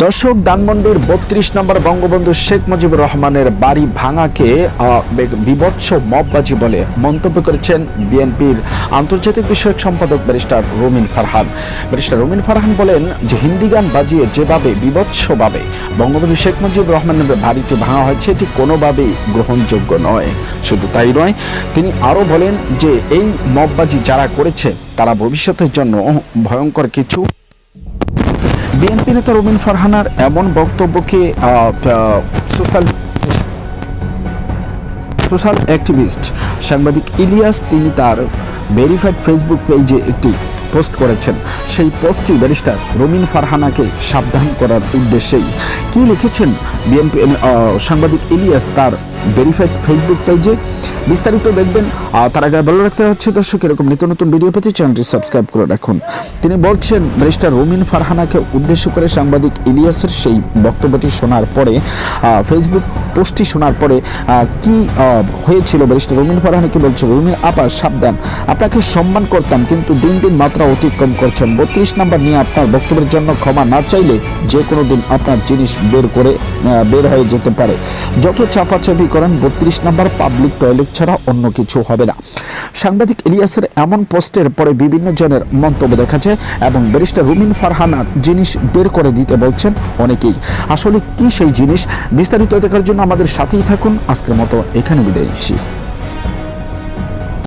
দর্শক ধানমন্ডির বত্রিশ নম্বর বঙ্গবন্ধু শেখ মুজিবুর রহমানের বাড়ি ভাঙাকে আহ, বে- বিভৎস মববাজি বলে মন্তব্য করেছেন বিএনপির আন্তর্জাতিক বিষয়ক সম্পাদক ব্যারিস্টার রুমিন ফারহান। ব্যারিস্টার রুমিন ফারহান বলেন যে হিন্দি গান বাজিয়ে যেভাবে বিভৎসভাবে বঙ্গবন্ধু শেখ মুজিবুর রহমানের বাড়িটি ভাঙা হয়েছে এটি কোনোভাবেই গ্রহণযোগ্য নয়। শুধু তাই নয় তিনি আরও বলেন যে এই মববাজি যারা করেছে তারা ভবিষ্যতের জন্য ভয়ঙ্কর কিছু বিএনপি নেতা রুমিন ফারহানার এমন বক্তব্যকে সোশ্যাল সোশ্যাল অ্যাক্টিভিস্ট সাংবাদিক ইলিয়াস, তিনি তার ভেরিফাইড ফেসবুক পেজে একটি পোস্ট করেছেন। সেই পোস্টটি ব্যারিস্টার রুমিন ফারহানাকে সাবধান করার উদ্দেশ্যেই। কি লিখেছেন বিএনপি সাংবাদিক ইলিয়াস তার ভেরিফাইড ফেসবুক পেজে বিস্তারিত দেখবেন। তার আগে ভালো রাখতে হচ্ছে দর্শক, এরকম নিত্য নতুন ভিডিও পেতে চ্যানেলটি সাবস্ক্রাইব করে রাখুন। তিনি বলছেন ব্যারিস্টার রুমিন ফারহানাকে উদ্দেশ্য করে সাংবাদিক ইলিয়াসের সেই বক্তব্যটি শোনার পরে ফেসবুক পোস্টটি শোনার পরে কি হয়েছিল? ব্যারিস্টার রুমিন ফারহানাকে বলছে? রুমিন আপা, সাবধান। আপনাকে সম্মান করতাম, কিন্তু দিন দিন মাত্রা অতিক্রম করছেন। বত্রিশ নাম্বার নিয়ে আপনার বক্তব্যের জন্য ক্ষমা না চাইলে যে কোনো দিন আপনার জিনিস বের করে বের হয়ে যেতে পারে। যত চাপাচাপি করেন, বত্রিশ নম্বর পাবলিক টয়লেট ছাড়া অন্য কিছু হবে না। সাংবাদিক ইলিয়াসের এমন পোস্টের পরে বিভিন্ন জনের মন্তব্য দেখাচ্ছে এবং ব্যারিস্টার রুমিন ফারহানার জিনিস বের করে দিতে বলছেন অনেকেই। আসলে কি সেই জিনিস? বিস্তারিত দেখার জন্য আমাদের সাথেই থাকুন। আজকের মতো এখানে বিদায় নিচ্ছি।